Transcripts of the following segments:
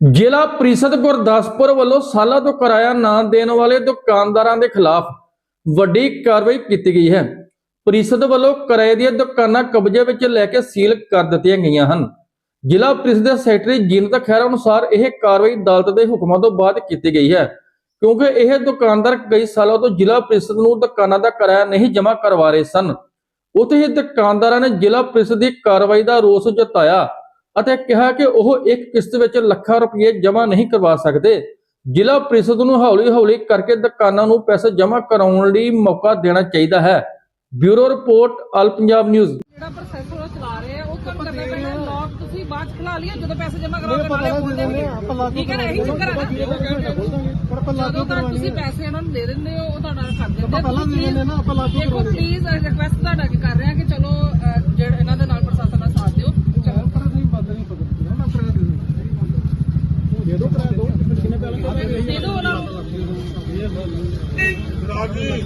ਜ਼ਿਲ੍ਹਾ ਪ੍ਰੀਸ਼ਦ ਗੁਰਦਾਸਪੁਰ ਵੱਲੋਂ ਸਾਲਾਂ ਤੋਂ ਕਿਰਾਇਆ ਨਾ ਦੇਣ ਵਾਲੇ ਦੁਕਾਨਦਾਰਾਂ ਦੇ ਖਿਲਾਫ ਵੱਡੀ ਕਾਰਵਾਈ ਕੀਤੀ ਗਈ ਹੈ। ਪ੍ਰੀਸ਼ਦ ਵੱਲੋਂ ਕਿਰਾਏ ਦੀਆਂ ਦੁਕਾਨਾਂ ਕਬਜ਼ੇ ਵਿੱਚ ਲੈ ਕੇ ਸੀਲ ਕਰ ਦਿੱਤੀਆਂ ਗਈਆਂ ਹਨ। ਜ਼ਿਲ੍ਹਾ ਪ੍ਰੀਸ਼ਦ ਦੇ ਸੈਕਟਰੀ ਜੀਨਤ ਖਹਿਰਾ ਅਨੁਸਾਰ ਇਹ ਕਾਰਵਾਈ ਅਦਾਲਤ ਦੇ ਹੁਕਮਾਂ ਤੋਂ ਬਾਅਦ ਕੀਤੀ ਗਈ ਹੈ, ਕਿਉਂਕਿ ਇਹ ਦੁਕਾਨਦਾਰ ਕਈ ਸਾਲਾਂ ਤੋਂ ਜ਼ਿਲ੍ਹਾ ਪ੍ਰੀਸ਼ਦ ਨੂੰ ਦੁਕਾਨਾਂ ਦਾ ਕਿਰਾਇਆ ਨਹੀਂ ਜਮ੍ਹਾਂ ਕਰਵਾ ਰਹੇ ਸਨ। ਉੱਥੇ ਹੀ ਦੁਕਾਨਦਾਰਾਂ ਨੇ ਜ਼ਿਲ੍ਹਾ ਪ੍ਰੀਸ਼ਦ ਦੀ ਕਾਰਵਾਈ ਦਾ ਰੋਸ ਜਤਾਇਆ ਅਤੇ ਕਿਹਾ ਕਿ ਉਹ ਇੱਕ ਕਿਸ਼ਤ ਵਿੱਚ ਲੱਖਾਂ ਰੁਪਏ ਜਮ੍ਹਾਂ ਨਹੀਂ ਕਰਵਾ ਸਕਦੇ। ਜ਼ਿਲ੍ਹਾ ਪ੍ਰੀਸ਼ਦ ਨੂੰ ਹੌਲੀ-ਹੌਲੀ ਕਰਕੇ ਦੁਕਾਨਾਂ ਨੂੰ ਪੈਸੇ ਜਮ੍ਹਾਂ ਕਰਾਉਣ ਲਈ ਮੌਕਾ ਦੇਣਾ ਚਾਹੀਦਾ ਹੈ। Bureau report all Punjab news. ਜਿਹੜਾ ਪ੍ਰੋਸੈਸ ਉਹ ਚਲਾ ਰਹੇ ਆ ਉਹ ਕੰਮ ਕਰਨਾ ਪੈਣਾ ਲੌਕ ਤੁਸੀਂ ਬਾਅਦ ਖਲਾ ਲਿਆ ਜਦੋਂ ਪੈਸੇ ਜਮ੍ਹਾਂ ਕਰਵਾ ਕੇ ਨਾਲੇ ਬੋਲ ਦੇਣਗੇ। ਠੀਕ ਹੈ ਨਾ ਇਹੀ ਚੱਕਰ ਹੈ ਨਾ। ਜਦੋਂ ਤੱਕ ਤੁਸੀਂ ਪੈਸੇ ਇਹਨਾਂ ਨੂੰ ਦੇ ਦਿੰਦੇ ਹੋ ਉਹ ਤੁਹਾਡਾ ਕਰ ਦਿੰਦੇ ਆ। ਪਹਿਲਾਂ ਦੇ ਦਿੰਦੇ ਨਾ ਆਪਾਂ ਲਾਗੂ ਦੇਖੋ ਪਲੀਜ਼ ਰਿਕੁਐਸਟ ਤੁਹਾਡਾ ਕੀ ਕਰ ਰਹੇ ਆ ਕਿ ਚਲੋ ਅਹ, ਜਿਹੜਾ ਇਹਨਾਂ ਦੇ ਨਾਲ ਪ੍ਰਸ਼ਾਸਨ ਦਾ ਸਾਥ ਦਿਓ ਚਲੋ ਦੇ ਦਿਓ ਉਹਨਾਂ ਨੂੰ ਰਾਜ ਜੀ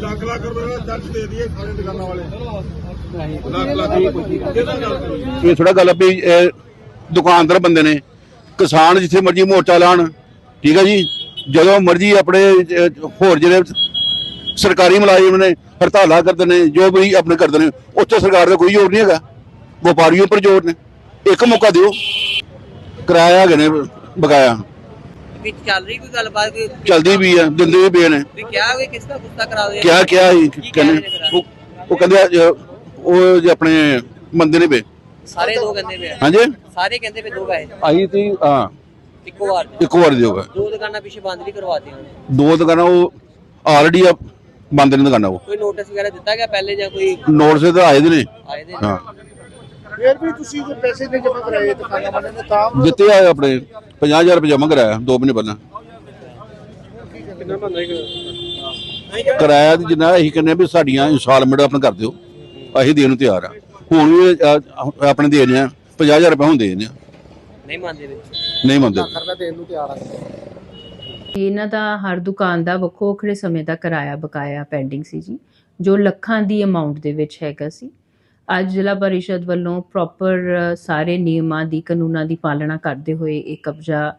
ਲੱਖ ਲੱਖ ਰੁਪਏ ਦਾ ਦਰਜ ਦੇ ਦਈਏ ਸਾਰੇ ਦੁਕਾਨਾਂ ਵਾਲੇ। ਲੱਖ ਲੱਖ ਕਿਹਦਾ ਗੱਲ ਕਰੀਏ? ਇਹ ਥੋੜਾ ਗੱਲ ਆ ਵੀ ਇਹ ਦੁਕਾਨਦਾਰ ਬੰਦੇ ਨੇ ਕਿਸਾਨ ਜਿੱਥੇ ਮਰਜ਼ੀ ਮੋਰਚਾ ਲਾਣ ਠੀਕ ਹੈ ਜੀ? ਜਦੋਂ ਮਰਜ਼ੀ ਆਪਣੇ ਅਹ, ਹੋਰ ਜਿਹੜੇ ਸਰਕਾਰੀ ਮੁਲਾਜ਼ਮ ਨੇ ਹੜਤਾਲਾਂ ਕਰਦੇ ਨੇ ਜੋ ਵੀ ਆਪਣੇ ਕਰਦੇ ਨੇ ਉੱਥੇ ਸਰਕਾਰ ਦਾ ਕੋਈ ਜ਼ੋਰ ਨਹੀਂ ਹੈਗਾ। ਵਪਾਰੀਆਂ ਉੱਪਰ ਜ਼ੋਰ ਨੇ। ਇੱਕ ਮੌਕਾ ਦਿਓ। ਕਿਰਾਇਆ ਹੈਗੇ ਨੇ ਬਕਾਇਆ। ਵਿੱਚ ਚੱਲ ਰਹੀ ਕੋਈ ਗੱਲਬਾਤ? ਕੋਈ ਚਲਦੀ ਵੀ ਆ ਦਿੰਦੇ ਵੀ ਪਏ ਨੇ। ਵੀ ਕਿਹਾ ਕੋਈ ਕਿਸ ਦਾ ਗੁੱਸਾ ਕਰਾ ਦੇ ਕਿਹਾ ਕਿਹਾ ਸੀ ਕੀ ਕਹਿ ਰਹੇ ਨੇ ਕਹਿੰਦੇ? ਉਹ ਉਹ ਕਹਿੰਦੇ ਅੱਜ ਉਹ ਜੇ ਆਪਣੇ ਮੰਦੇ ਨੇ ਪਏ। ਸਾਰੇ ਦੋ ਕਹਿੰਦੇ ਪਏ ਆ। ਹਾਂਜੀ? ਸਾਰੇ ਕਹਿੰਦੇ ਪਏ ਦੋ ਪੈਸੇ ਆਈ ਤੀ ਹਾਂ। ਇੱਕੋ ਵਾਰ ਚ। ਇੱਕ ਵਾਰ ਦਿਓਗਾ ਦੋ ਦੁਕਾਨਾਂ ਪਿੱਛੇ ਬੰਦ ਵੀ ਕਰਵਾਤੀਆਂ ਉਹਨੇ। ਦੋ ਦੁਕਾਨਾਂ ਉਹ ਆਲਰੇਡੀ ਆ ਬੰਦ ਨੇ ਦੁਕਾਨਾਂ ਉਹ। ਕੋਈ ਨੋਟਿਸ ਵਗੈਰਾ ਦਿੱਤਾ ਗਿਆ ਪਹਿਲੇ ਜਾਂ ਕੋਈ? ਨੋਟਸ ਤੇ ਆਏ ਦੇ ਨੇ। ਆਏ ਦੇ ਹਾਂ। ਫਿਰ ਵੀ ਤੁਸੀਂ ਜੇ ਪੈਸੇ ਨਹੀਂ ਜਮ੍ਹਾਂ ਕਰਾਏ ਦੁਕਾਨਾਂ ਵਾਲਿਆਂ ਨੇ ਤਾਂ ਦਿੱਤੇ ਆ ਆਪਣੇ 50000 ਰੁਪਏ ਜਮ੍ਹਾਂ ਕਰਾਇਆ ਦੋ ਮਹੀਨੇ ਪਹਿਲਾਂ। ਕਿਰਾਇਆ ਦੀ ਜਿੰਨਾ ਅਸੀਂ ਕਹਿੰਦੇ ਵੀ ਸਾਡੀਆਂ ਇਨਸਟਾਲਮੈਂਟ ਆਪਣਾ ਕਰ ਦਿਓ ਅਸੀਂ ਦੇਣ ਨੂੰ ਤਿਆਰ ਆ। ਹੁਣ ਵੀ ਅ, ਆਪਣੇ ਦੇ ਰਹੇ ਆ 50000 ਰੁਪਏ ਹੁਣ ਦੇ ਰਹੇ ਆ। ਨਹੀਂ ਮੰਨਦੇ ਵਿੱਚ। ਨਹੀਂ ਮੰਨਦੇ। ਇਹਨਾਂ ਦਾ ਹਰ ਦੁਕਾਨ ਦਾ ਵੱਖੋ ਵੱਖਰੇ ਸਮੇਂ ਦਾ ਕਿਰਾਇਆ ਬਕਾਇਆ ਪੈਂਡਿੰਗ ਸੀ ਜੀ ਜੋ ਲੱਖਾਂ ਦੀ ਅਮਾਉਂਟ ਦੇ ਵਿੱਚ ਹੈਗਾ ਸੀ। ਅੱਜ ਜ਼ਿਲ੍ਹਾ ਪਰਿਸ਼ਦ ਵੱਲੋਂ ਪ੍ਰੋਪਰ ਸਾਰੇ ਨਿਯਮਾਂ ਦੀ, ਕਾਨੂੰਨਾਂ ਦੀ ਪਾਲਣਾ ਕਰਦੇ ਹੋਏ ਇਹ ਕਬਜ਼ਾ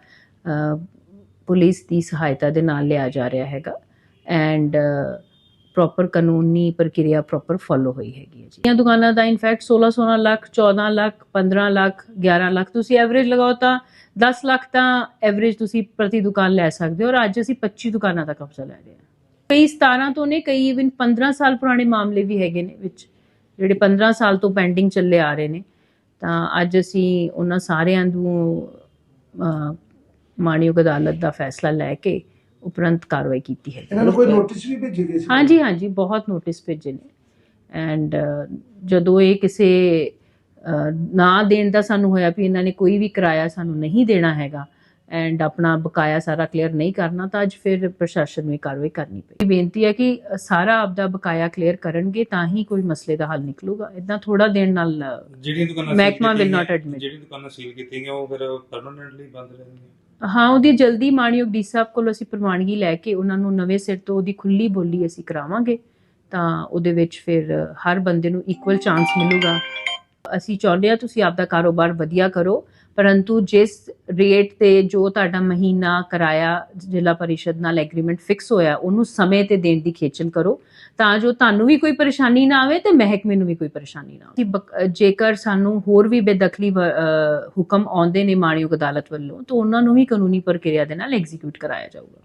ਪੁਲਿਸ ਦੀ ਸਹਾਇਤਾ ਦੇ ਨਾਲ ਲਿਆ ਜਾ ਰਿਹਾ ਹੈਗਾ। ਐਂਡ ਪ੍ਰੋਪਰ ਕਾਨੂੰਨੀ ਪ੍ਰਕਿਰਿਆ ਪ੍ਰੋਪਰ ਫੋਲੋ ਹੋਈ ਹੈਗੀ ਹੈ ਜੀ। ਇਹ ਦੁਕਾਨਾਂ ਦਾ ਇਨਫੈਕਟ 16 16 ਲੱਖ 14 ਲੱਖ 15 ਲੱਖ 11 ਲੱਖ, ਤੁਸੀਂ ਐਵਰੇਜ ਲਗਾਓ ਤਾਂ 10 ਲੱਖ ਤਾਂ ਐਵਰੇਜ ਤੁਸੀਂ ਪ੍ਰਤੀ ਦੁਕਾਨ ਲੈ ਸਕਦੇ ਹੋ ਔਰ ਅੱਜ ਅਸੀਂ 25 ਦੁਕਾਨਾਂ ਦਾ ਕਬਜ਼ਾ ਲੈ ਰਹੇ ਹਾਂ। ਕਈ 17 ਤੋਂ ਨੇ, ਕਈ ਇਵਨ 15 ਸਾਲ ਪੁਰਾਣੇ ਮਾਮਲੇ ਵੀ ਹੈਗੇ ਨੇ ਵਿੱਚ। ਜਿਹੜੇ 15 ਸਾਲ ਤੋਂ ਪੈਂਡਿੰਗ ਚੱਲੇ ਆ ਰਹੇ ਨੇ ਤਾਂ ਅੱਜ ਅਸੀਂ ਉਹਨਾਂ ਸਾਰਿਆਂ ਨੂੰ ਮਾਣਯੋਗ ਅਦਾਲਤ ਦਾ ਫੈਸਲਾ ਲੈ ਕੇ ਉਪਰੰਤ ਕਾਰਵਾਈ ਕੀਤੀ ਹੈ। ਇਹਨਾਂ ਨੂੰ ਕੋਈ ਨੋਟਿਸ ਵੀ ਭੇਜੇ ਗਏ ਸੀ? ਹਾਂਜੀ ਹਾਂਜੀ ਬਹੁਤ ਨੋਟਿਸ ਭੇਜੇ ਨੇ। ਐਂਡ ਜਦੋਂ ਇਹ ਕਿਸੇ ਨਾ ਦੇਣ ਦਾ ਸਾਨੂੰ ਹੋਇਆ ਵੀ ਇਹਨਾਂ ਨੇ ਕੋਈ ਵੀ ਕਿਰਾਇਆ ਸਾਨੂੰ ਨਹੀਂ ਦੇਣਾ ਹੈਗਾ ਐਂਡ ਆਪਣਾ ਬਕਾਇਆ ਸਾਰਾ ਕਲੀਅਰ ਨਹੀਂ ਕਰਨਾ ਤਾਂ ਅੱਜ ਫਿਰ ਪ੍ਰਸ਼ਾਸਨ ਨੂੰ ਕਾਰਵਾਈ ਕਰਨੀ ਪਈ। ਬੇਨਤੀ ਹੈ ਕਿ ਸਾਰਾ ਆਪਦਾ ਬਕਾਇਆ ਕਲੀਅਰ ਕਰਨਗੇ ਤਾਂ ਹੀ ਕੋਈ ਮਸਲੇ ਦਾ ਹੱਲ ਨਿਕਲੂਗਾ। ਇਦਾਂ ਥੋੜਾ ਦੇਣ ਨਾਲ ਅਹ, ਜਿਹੜੀਆਂ ਦੁਕਾਨਾਂ ਮਹਿਕਮਾ ਸੀਲ will not ਕੀਤੀਆਂ- admit. ਜਿਹੜੀਆਂ ਦੁਕਾਨਾਂ ਸੀਲ ਕੀਤੀਆਂ ਗਈਆਂ ਉਹ ਫਿਰ ਪਰਮਨੈਂਟਲੀ ਬੰਦ ਰਹਿਣਗੀਆਂ? ਹਾਂ ਉਹਦੀ ਜਲਦੀ ਮਾਣਯੋਗ ਡੀ ਸਾਹਿਬ ਕੋਲ ਅਸੀਂ ਪ੍ਰਵਾਨਗੀ ਲੈ ਕੇ ਉਹਨਾਂ ਨੂੰ ਨਵੇਂ ਸਿਰ ਤੋਂ ਉਹਦੀ ਖੁੱਲੀ ਬੋਲੀ ਅਸੀਂ ਕਰਾਵਾਂਗੇ। ਤਾਂ ਉਹਦੇ ਵਿੱਚ ਫਿਰ ਹਰ ਬੰਦੇ ਨੂੰ ਇਕੁਅਲ ਚਾਂਸ ਮਿਲੂਗਾ। ਅਸੀਂ ਚਾਹੁੰਦੇ ਹਾਂ ਤੁਸੀਂ ਆਪਦਾ ਕਾਰੋਬਾਰ ਵਧੀਆ ਕਰੋ। ਪਰੰਤੂ ਜਿਸ ਰੇਟ ਤੇ ਜੋ ਤੁਹਾਡਾ ਮਹੀਨਾ ਕਿਰਾਇਆ ਜ਼ਿਲ੍ਹਾ ਪਰਿਸ਼ਦ ਨਾਲ ਐਗਰੀਮੈਂਟ ਫਿਕਸ ਹੋਇਆ, ਉਹਨੂੰ ਸਮੇਂ ਤੇ ਦੇਣ ਦੀ ਖੇਚਲ ਕਰੋ, ਤਾਂ ਜੋ ਤੁਹਾਨੂੰ ਵੀ ਕੋਈ ਪਰੇਸ਼ਾਨੀ ਨਾ ਆਵੇ ਤੇ ਮਹਿਕਮੇ ਨੂੰ ਵੀ ਕੋਈ ਪਰੇਸ਼ਾਨੀ ਨਾ ਆਵੇ। ਜੇਕਰ ਸਾਨੂੰ ਹੋਰ ਵੀ ਬੇਦਖਲੀ ਹੁਕਮ ਆਉਂਦੇ ਨੇ ਮਾਣਯੋਗ ਅਦਾਲਤ ਵੱਲੋਂ, ਤਾਂ ਉਹਨਾਂ ਨੂੰ ਵੀ ਕਾਨੂੰਨੀ ਪ੍ਰਕਿਰਿਆ ਦੇ ਨਾਲ ਐਗਜ਼ੀਕਿਊਟ ਕਰਾਇਆ ਜਾਊਗਾ।